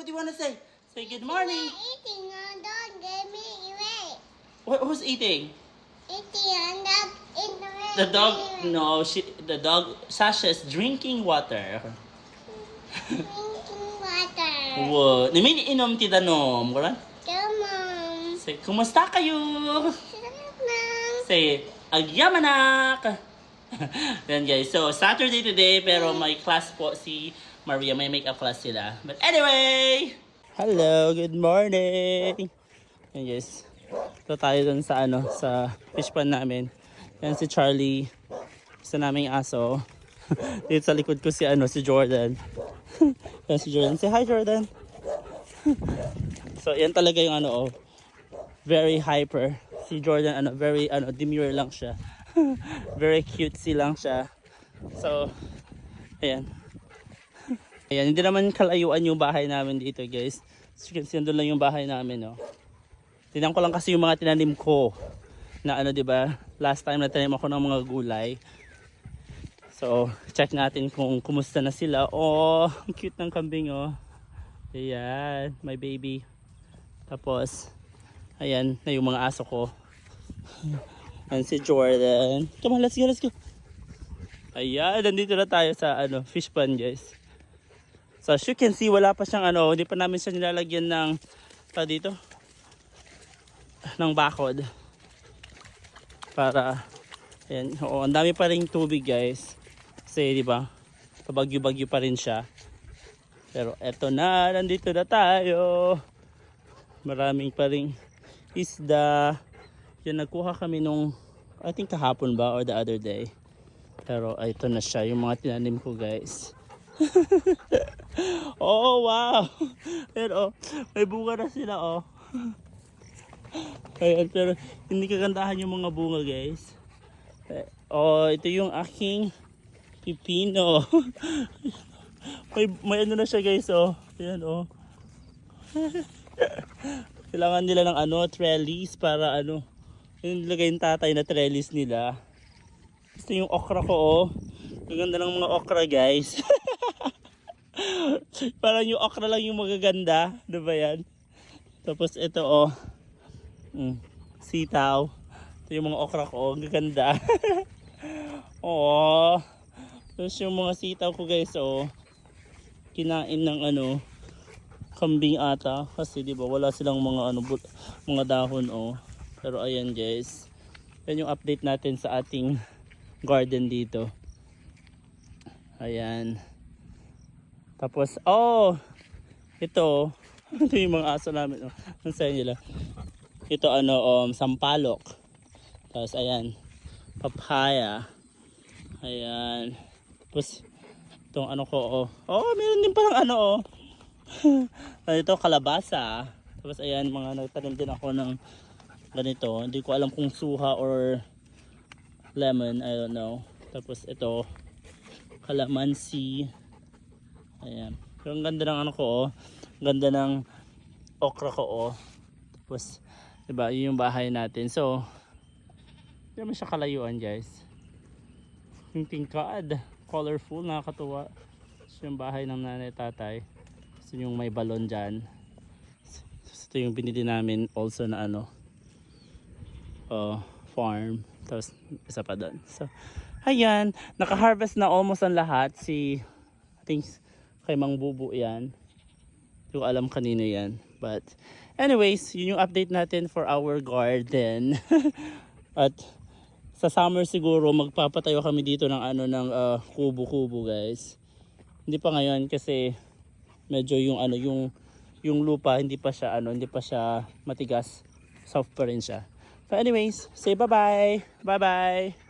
what do you want to say? Say good morning. Eating and don't get me away. Wh- who's eating? Eating and don't in the way. The dog, no, she, the dog, Sasha's drinking water. Drinking water. Wow, namin inom ti danom. Karan? On. Say, kumusta kayo? Say, agyamanak! Then guys, so Saturday today, pero may class po si Maria, may makeup class sila. But anyway! Hello, good morning! Yan guys, ito tayo dun sa ano, sa fish pan namin. Yan si Charlie, isa naming aso. Dito sa likod ko si ano, si Jordan. yan si Jordan. Say hi Jordan! so yan talaga yung ano, oh, very hyper. Si Jordan, ano, very, ano, demure lang siya. very cutesy lang siya. So, ayan. Ayan, hindi naman kalayuan yung bahay namin dito, guys. Nandun lang yung bahay namin, no. Tinan ko lang kasi yung mga tinanim ko. Na ano, di ba? Last time na tanim ako ng mga gulay. So, check natin kung kumusta na sila. Oh, cute ng kambing, oh. Ayan, my baby. Tapos, ayan, na yung mga aso ko. Ayan si Jordan. Come on, let's go, let's go. Ayan, nandito na tayo sa ano, fish pond, guys. So, as you can see, wala pa siyang ano, hindi pa namin siya nilalagyan ng, pa dito, ng bakod. Para, ayan, oo, ang dami pa rin tubig, guys. Kasi, di ba, pabagyo-bagyo pa rin siya. Pero eto na, nandito na tayo. Maraming pa rin isda. Yan, nagkuha kami nung, I think kahapon ba or the other day. Pero ito na siya, yung mga tinanim ko guys. oh, wow! Pero may bunga na sila oh. Ayan, pero hindi kagandahan yung mga bunga guys. Eh, Oh, ito yung aking pipino. may, may ano na siya guys oh. Ayan oh. Kailangan nila ng ano, trellis para ano, yung nilagay yung tatay na trellis nila. Gusto yung okra ko oh. Ang ganda ng mga okra guys. Parang yung okra lang yung magaganda. Di ba yan? Tapos ito oh. Mm, sitaw. Ito yung mga okra ko. Ang gaganda. oh. Tapos yung mga sitaw ko guys oh. Kinain ng ano kambing ata kasi di ba wala silang mga ano mga dahon oh. Pero ayan guys. Yan yung update natin sa ating garden dito. Ayan. Tapos oh ito ito yung mga aso namin oh. Ang saya nila. Ito ano um sampalok. Tapos ayan papaya. Ayan. Tapos itong ano ko oh. Oh, meron din palang ano oh. Ito kalabasa. Tapos ayan mga nagtanim din ako ng ganito. Hindi ko alam kung suha or lemon, I don't know. Tapos ito kalamansi. Ayan. Pero ang ganda ng ano ko oh. Ang ganda ng okra ko oh. Tapos diba, yun yung bahay natin. So hindi naman siya kalayuan guys. Yung tingkad. Colorful, nakakatuwa. So, yung bahay ng nanay tatay. So, yung may balon dyan. So, ito yung binili namin also na ano. Uh, farm. Tapos isa pa doon. So, ayan. Naka-harvest na almost ang lahat. Si, I think, kay Mang Bubu yan. Ko alam kanino yan. But, anyways, yun yung update natin for our garden. At, sa summer siguro magpapatayo kami dito ng ano ng ah, kubo-kubo guys. Hindi pa ngayon kasi medyo yung ano yung yung lupa hindi pa siya ano hindi pa siya matigas. Soft pa rin siya. But anyways, say bye-bye. Bye-bye.